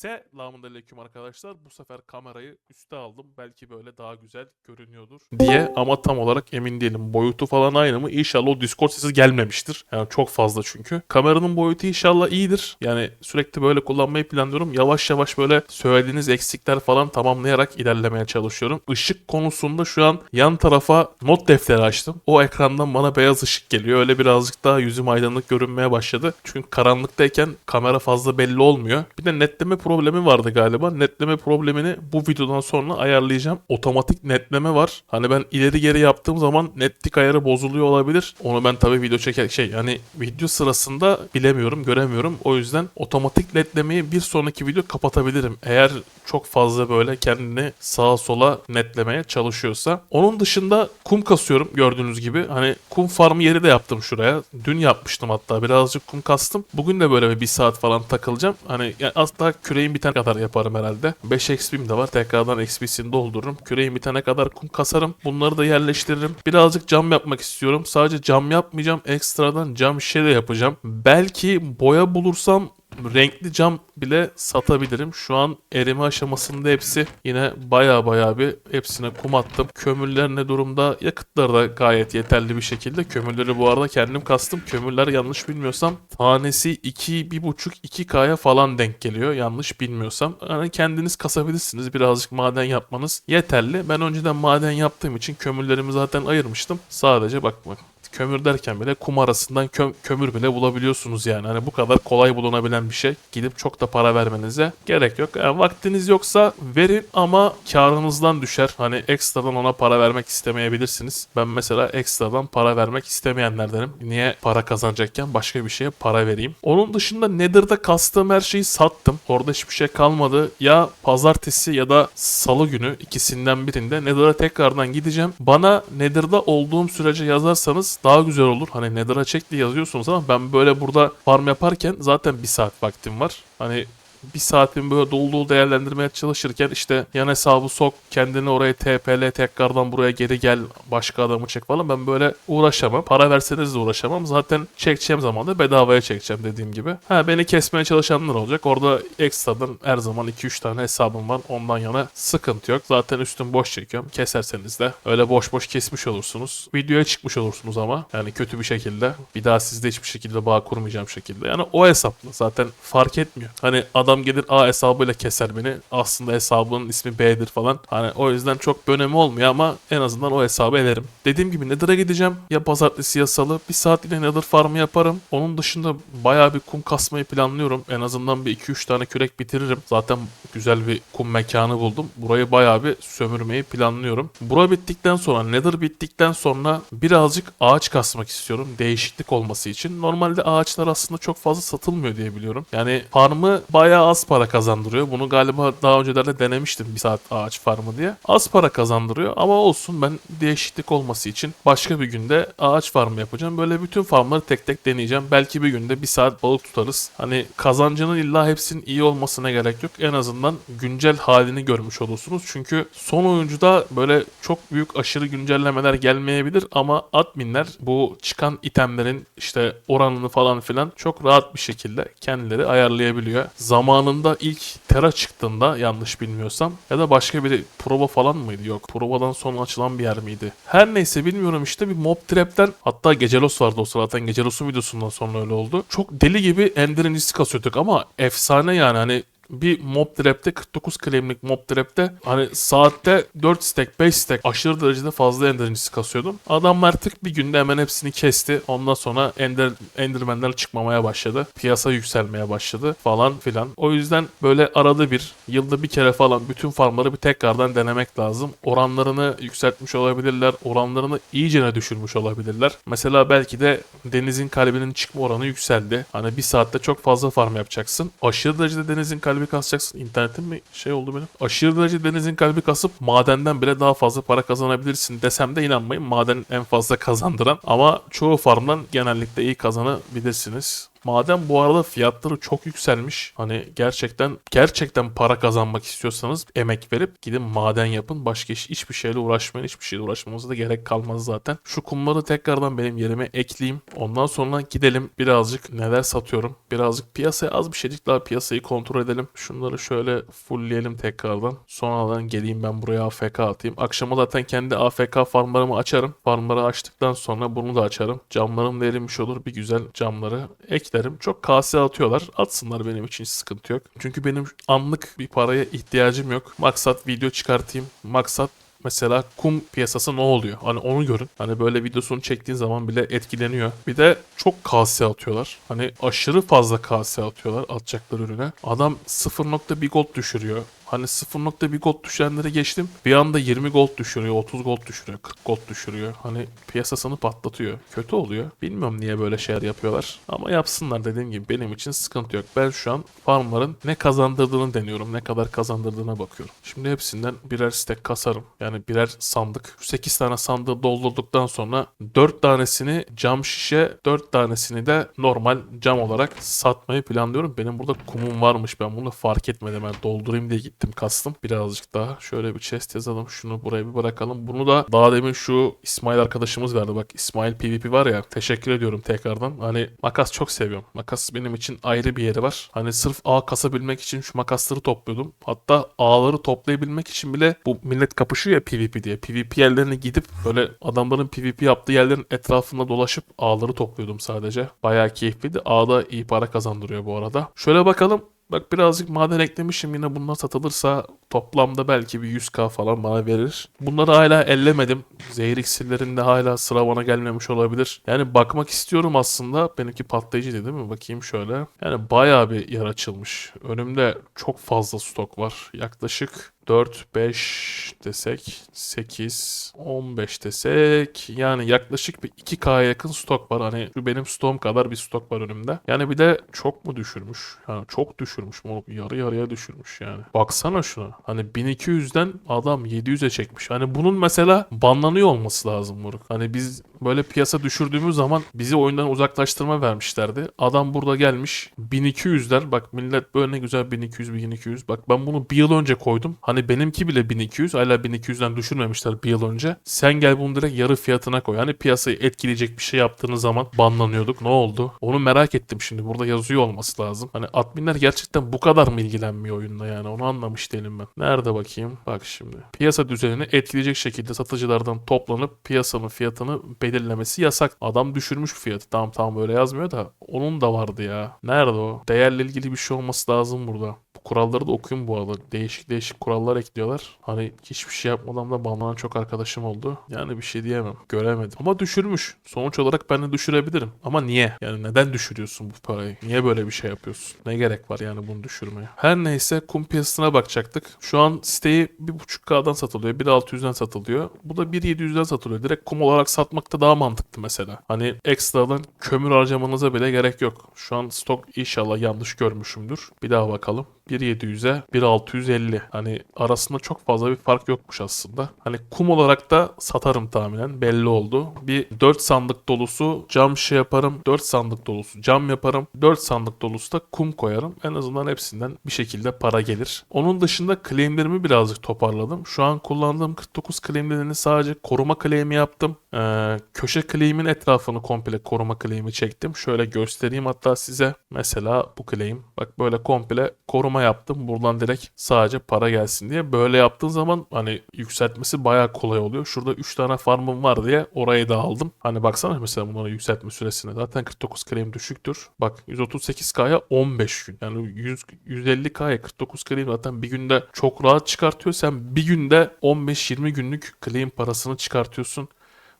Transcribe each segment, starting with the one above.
Selamun aleyküm arkadaşlar. Bu sefer kamerayı üste aldım. Belki böyle daha güzel görünüyordur diye ama tam olarak emin değilim. Boyutu falan aynı mı? İnşallah o Discord sesi gelmemiştir. Yani çok fazla çünkü. Kameranın boyutu inşallah iyidir. Yani sürekli böyle kullanmayı planlıyorum. Yavaş yavaş böyle söylediğiniz eksikler falan tamamlayarak ilerlemeye çalışıyorum. Işık konusunda şu an yan tarafa not defteri açtım. O ekrandan bana beyaz ışık geliyor. Öyle birazcık daha yüzüm aydınlık görünmeye başladı. Çünkü karanlıktayken kamera fazla belli olmuyor. Bir de netleme problemi vardı galiba. Netleme problemini bu videodan sonra ayarlayacağım. Otomatik netleme var. Hani ben ileri geri yaptığım zaman netlik ayarı bozuluyor olabilir. Onu ben tabii video çeker şey yani video sırasında bilemiyorum, göremiyorum. O yüzden otomatik netlemeyi bir sonraki video kapatabilirim. Eğer çok fazla böyle kendini sağa sola netlemeye çalışıyorsa. Onun dışında kum kasıyorum gördüğünüz gibi. Hani kum farmı yeri de yaptım şuraya. Dün yapmıştım hatta birazcık kum kastım. Bugün de böyle bir, saat falan takılacağım. Hani yani asla küreğin bitene kadar yaparım herhalde. 5 XP'm de var. Tekrardan XP'sini doldururum. Küreğin bitene kadar kum kasarım. Bunları da yerleştiririm. Birazcık cam yapmak istiyorum. Sadece cam yapmayacağım. Ekstradan cam şişe de yapacağım. Belki boya bulursam renkli cam bile satabilirim. Şu an erime aşamasında hepsi yine baya baya bir hepsine kum attım. Kömürler ne durumda? Yakıtları da gayet yeterli bir şekilde. Kömürleri bu arada kendim kastım. Kömürler yanlış bilmiyorsam tanesi 2 1.5 2K'ya falan denk geliyor. Yanlış bilmiyorsam. Yani kendiniz kasabilirsiniz. Birazcık maden yapmanız yeterli. Ben önceden maden yaptığım için kömürlerimi zaten ayırmıştım. Sadece bak bak kömür derken bile kum arasından kö- kömür bile bulabiliyorsunuz yani. Hani bu kadar kolay bulunabilen bir şey. Gidip çok da para vermenize gerek yok. Yani vaktiniz yoksa verin ama karınızdan düşer. Hani ekstradan ona para vermek istemeyebilirsiniz. Ben mesela ekstradan para vermek istemeyenlerdenim. Niye para kazanacakken başka bir şeye para vereyim. Onun dışında Nether'da kastığım her şeyi sattım. Orada hiçbir şey kalmadı. Ya pazartesi ya da salı günü ikisinden birinde Nether'a tekrardan gideceğim. Bana Nether'da olduğum sürece yazarsanız daha güzel olur. Hani Nether'a çek diye yazıyorsunuz ama ben böyle burada farm yaparken zaten bir saat vaktim var. Hani bir saatin böyle dolu dolu değerlendirmeye çalışırken işte yan hesabı sok kendini oraya TP'le tekrardan buraya geri gel başka adamı çek falan ben böyle uğraşamam. Para verseniz de uğraşamam. Zaten çekeceğim zaman da bedavaya çekeceğim dediğim gibi. Ha beni kesmeye çalışanlar olacak. Orada ekstradan her zaman 2-3 tane hesabım var. Ondan yana sıkıntı yok. Zaten üstüm boş çekiyorum. Keserseniz de öyle boş boş kesmiş olursunuz. Videoya çıkmış olursunuz ama yani kötü bir şekilde. Bir daha sizde hiçbir şekilde bağ kurmayacağım şekilde. Yani o hesapla zaten fark etmiyor. Hani adam gelir A hesabıyla keser beni. Aslında hesabının ismi B'dir falan. Hani o yüzden çok bir önemi olmuyor ama en azından o hesabı ederim. Dediğim gibi Nether'a gideceğim. Ya pazartesi ya salı. Bir saat yine Nether farmı yaparım. Onun dışında bayağı bir kum kasmayı planlıyorum. En azından bir 2-3 tane kürek bitiririm. Zaten güzel bir kum mekanı buldum. Burayı bayağı bir sömürmeyi planlıyorum. Bura bittikten sonra Nether bittikten sonra birazcık ağaç kasmak istiyorum. Değişiklik olması için. Normalde ağaçlar aslında çok fazla satılmıyor diye biliyorum. Yani farmı bayağı az para kazandırıyor. Bunu galiba daha öncelerde denemiştim bir saat ağaç farmı diye. Az para kazandırıyor ama olsun ben değişiklik olması için başka bir günde ağaç farmı yapacağım. Böyle bütün farmları tek tek deneyeceğim. Belki bir günde bir saat balık tutarız. Hani kazancının illa hepsinin iyi olmasına gerek yok. En azından güncel halini görmüş olursunuz. Çünkü son oyuncuda böyle çok büyük aşırı güncellemeler gelmeyebilir ama adminler bu çıkan itemlerin işte oranını falan filan çok rahat bir şekilde kendileri ayarlayabiliyor. Zamanında ilk Terra çıktığında yanlış bilmiyorsam ya da başka bir prova falan mıydı? Yok. Provadan sonra açılan bir yer miydi? Her neyse bilmiyorum işte bir mob trap'ten hatta Gecelos vardı o sırada. Zaten Gecelos'un videosundan sonra öyle oldu. Çok deli gibi endirincisi kasıyorduk ama efsane yani hani bir mob trap'te 49 claimlik mob trap'te hani saatte 4 stack 5 stack aşırı derecede fazla enderincisi kasıyordum. Adamlar tık bir günde hemen hepsini kesti. Ondan sonra ender, endermenler çıkmamaya başladı. Piyasa yükselmeye başladı falan filan. O yüzden böyle arada bir yılda bir kere falan bütün farmları bir tekrardan denemek lazım. Oranlarını yükseltmiş olabilirler. Oranlarını iyicene düşürmüş olabilirler. Mesela belki de denizin kalbinin çıkma oranı yükseldi. Hani bir saatte çok fazla farm yapacaksın. Aşırı derecede denizin kalbi kasacaksın. İnternetim mi şey oldu benim? Aşırı derecede denizin kalbi kasıp madenden bile daha fazla para kazanabilirsin desem de inanmayın. Maden en fazla kazandıran ama çoğu farmdan genellikle iyi kazanabilirsiniz. Maden bu arada fiyatları çok yükselmiş. Hani gerçekten gerçekten para kazanmak istiyorsanız emek verip gidin maden yapın. Başka iş, hiçbir şeyle uğraşmayın. Hiçbir şeyle uğraşmanıza da gerek kalmaz zaten. Şu kumları tekrardan benim yerime ekleyeyim. Ondan sonra gidelim birazcık neler satıyorum. Birazcık piyasaya az bir şeycik daha piyasayı kontrol edelim. Şunları şöyle fullleyelim tekrardan. Sonradan geleyim ben buraya AFK atayım. Akşama zaten kendi AFK farmlarımı açarım. Farmları açtıktan sonra bunu da açarım. Camlarım da erimiş olur. Bir güzel camları eklerim. Çok kase atıyorlar. Atsınlar benim için hiç sıkıntı yok. Çünkü benim anlık bir paraya ihtiyacım yok. Maksat video çıkartayım. Maksat Mesela kum piyasası ne oluyor? Hani onu görün. Hani böyle videosunu çektiğin zaman bile etkileniyor. Bir de çok kase atıyorlar. Hani aşırı fazla kase atıyorlar atacakları ürüne. Adam 0.1 gold düşürüyor. Hani 0.1 gold düşenleri geçtim. Bir anda 20 gold düşürüyor, 30 gold düşürüyor, 40 gold düşürüyor. Hani piyasasını patlatıyor. Kötü oluyor. Bilmiyorum niye böyle şeyler yapıyorlar. Ama yapsınlar dediğim gibi benim için sıkıntı yok. Ben şu an farmların ne kazandırdığını deniyorum. Ne kadar kazandırdığına bakıyorum. Şimdi hepsinden birer stack kasarım. Yani birer sandık. 8 tane sandığı doldurduktan sonra 4 tanesini cam şişe, 4 tanesini de normal cam olarak satmayı planlıyorum. Benim burada kumum varmış. Ben bunu fark etmedim. Ben doldurayım diye gittim kastım. Birazcık daha şöyle bir chest yazalım. Şunu buraya bir bırakalım. Bunu da daha demin şu İsmail arkadaşımız verdi. Bak İsmail PvP var ya. Teşekkür ediyorum tekrardan. Hani makas çok seviyorum. Makas benim için ayrı bir yeri var. Hani sırf ağ kasabilmek için şu makasları topluyordum. Hatta ağları toplayabilmek için bile bu millet kapışıyor ya PvP diye. PvP yerlerine gidip böyle adamların PvP yaptığı yerlerin etrafında dolaşıp ağları topluyordum sadece. Bayağı keyifliydi. Ağda iyi para kazandırıyor bu arada. Şöyle bakalım. Bak birazcık maden eklemişim yine bunlar satılırsa toplamda belki bir 100k falan bana verir. Bunları hala ellemedim. Zehir iksirlerinde hala sıra bana gelmemiş olabilir. Yani bakmak istiyorum aslında. Benimki patlayıcıydı değil mi? Bakayım şöyle. Yani bayağı bir yer açılmış. Önümde çok fazla stok var. Yaklaşık 4, 5 desek 8, 15 desek yani yaklaşık bir 2K'ya yakın stok var. Hani şu benim stoğum kadar bir stok var önümde. Yani bir de çok mu düşürmüş? Yani çok düşürmüş mu? Yarı yarıya düşürmüş yani. Baksana şuna. Hani 1200'den adam 700'e çekmiş. Hani bunun mesela banlanıyor olması lazım moruk. Hani biz böyle piyasa düşürdüğümüz zaman bizi oyundan uzaklaştırma vermişlerdi. Adam burada gelmiş 1200'ler bak millet böyle ne güzel 1200 1200 bak ben bunu bir yıl önce koydum. Hani benimki bile 1200 hala 1200'den düşürmemişler bir yıl önce. Sen gel bunu direkt yarı fiyatına koy. Hani piyasayı etkileyecek bir şey yaptığınız zaman banlanıyorduk. Ne oldu? Onu merak ettim şimdi. Burada yazıyor olması lazım. Hani adminler gerçekten bu kadar mı ilgilenmiyor oyunla yani? Onu anlamış değilim ben. Nerede bakayım? Bak şimdi. Piyasa düzenini etkileyecek şekilde satıcılardan toplanıp piyasanın fiyatını belirlemesi yasak. Adam düşürmüş fiyatı. Tamam tamam böyle yazmıyor da onun da vardı ya. Nerede o? Değerle ilgili bir şey olması lazım burada. Kuralları da okuyun bu arada. Değişik değişik kurallar ekliyorlar. Hani hiçbir şey yapmadan da banlanan çok arkadaşım oldu. Yani bir şey diyemem. Göremedim. Ama düşürmüş. Sonuç olarak ben de düşürebilirim. Ama niye? Yani neden düşürüyorsun bu parayı? Niye böyle bir şey yapıyorsun? Ne gerek var yani bunu düşürmeye? Her neyse kum piyasasına bakacaktık. Şu an siteyi 1.5K'dan satılıyor. 1.600'den satılıyor. Bu da 1.700'den satılıyor. Direkt kum olarak satmakta daha mantıklı mesela. Hani ekstradan kömür harcamanıza bile gerek yok. Şu an stok inşallah yanlış görmüşümdür. Bir daha bakalım. 1.700'e 1.650. Hani arasında çok fazla bir fark yokmuş aslında. Hani kum olarak da satarım tahminen. Belli oldu. Bir 4 sandık dolusu cam şey yaparım. 4 sandık dolusu cam yaparım. 4 sandık dolusu da kum koyarım. En azından hepsinden bir şekilde para gelir. Onun dışında claimlerimi birazcık toparladım. Şu an kullandığım 49 claimlerini sadece koruma claim'i yaptım. Ee, köşe claim'in etrafını komple koruma claim'i çektim. Şöyle göstereyim hatta size. Mesela bu claim. Bak böyle komple koruma yaptım. Buradan direkt sadece para gelsin diye. Böyle yaptığın zaman hani yükseltmesi bayağı kolay oluyor. Şurada 3 tane farmım var diye orayı da aldım. Hani baksana mesela bunların yükseltme süresine. Zaten 49 claim düşüktür. Bak 138K'ya 15 gün. Yani 100, 150K'ya 49 claim zaten bir günde çok rahat çıkartıyor. Sen bir günde 15-20 günlük claim parasını çıkartıyorsun.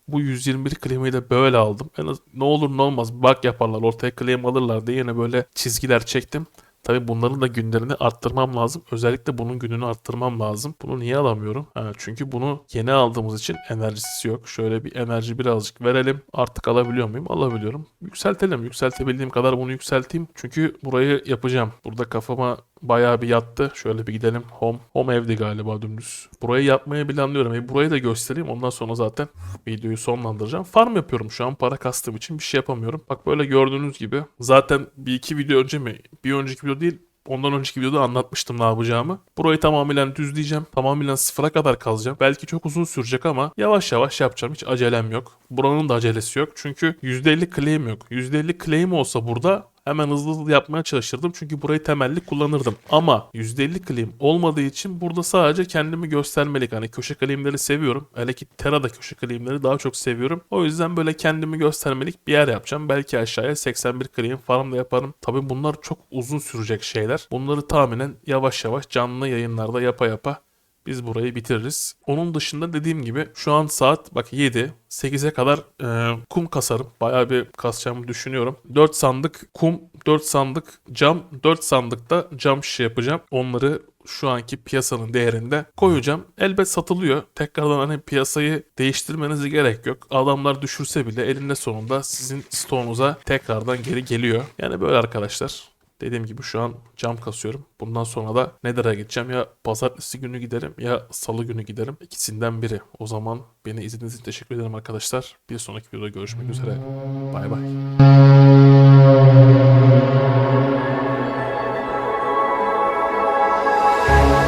Bu 121 claim'i de böyle aldım. En az ne olur ne olmaz bak yaparlar ortaya claim alırlar diye yine böyle çizgiler çektim. Tabii bunların da günlerini arttırmam lazım. Özellikle bunun gününü arttırmam lazım. Bunu niye alamıyorum? Ha, çünkü bunu yeni aldığımız için enerjisi yok. Şöyle bir enerji birazcık verelim. Artık alabiliyor muyum? Alabiliyorum. Yükseltelim. Yükseltebildiğim kadar bunu yükselteyim. Çünkü burayı yapacağım. Burada kafama bayağı bir yattı. Şöyle bir gidelim. Home. Home evdi galiba dümdüz. Burayı yapmayı planlıyorum. E, burayı da göstereyim. Ondan sonra zaten videoyu sonlandıracağım. Farm yapıyorum şu an. Para kastığım için bir şey yapamıyorum. Bak böyle gördüğünüz gibi. Zaten bir iki video önce mi? Bir önceki video değil. Ondan önceki videoda anlatmıştım ne yapacağımı. Burayı tamamen düzleyeceğim. Tamamen sıfıra kadar kazacağım. Belki çok uzun sürecek ama yavaş yavaş yapacağım. Hiç acelem yok. Buranın da acelesi yok. Çünkü %50 claim yok. %50 claim olsa burada hemen hızlı hızlı yapmaya çalışırdım. Çünkü burayı temelli kullanırdım. Ama %50 claim olmadığı için burada sadece kendimi göstermelik. Hani köşe claimleri seviyorum. Hele ki Terra'da köşe claimleri daha çok seviyorum. O yüzden böyle kendimi göstermelik bir yer yapacağım. Belki aşağıya 81 claim falan da yaparım. Tabii bunlar çok uzun sürecek şeyler. Bunları tahminen yavaş yavaş canlı yayınlarda yapa yapa biz burayı bitiririz. Onun dışında dediğim gibi şu an saat bak 7. 8'e kadar e, kum kasarım. Bayağı bir kasacağımı düşünüyorum. 4 sandık kum, 4 sandık cam, 4 sandık da cam şişe yapacağım. Onları şu anki piyasanın değerinde koyacağım. Elbet satılıyor. Tekrardan hani piyasayı değiştirmenize gerek yok. Adamlar düşürse bile elinde sonunda sizin stoğunuza tekrardan geri geliyor. Yani böyle arkadaşlar. Dediğim gibi şu an cam kasıyorum. Bundan sonra da Nether'a gideceğim. Ya pazartesi günü giderim ya salı günü giderim. İkisinden biri. O zaman beni izlediğiniz için teşekkür ederim arkadaşlar. Bir sonraki videoda görüşmek üzere. Bay bay.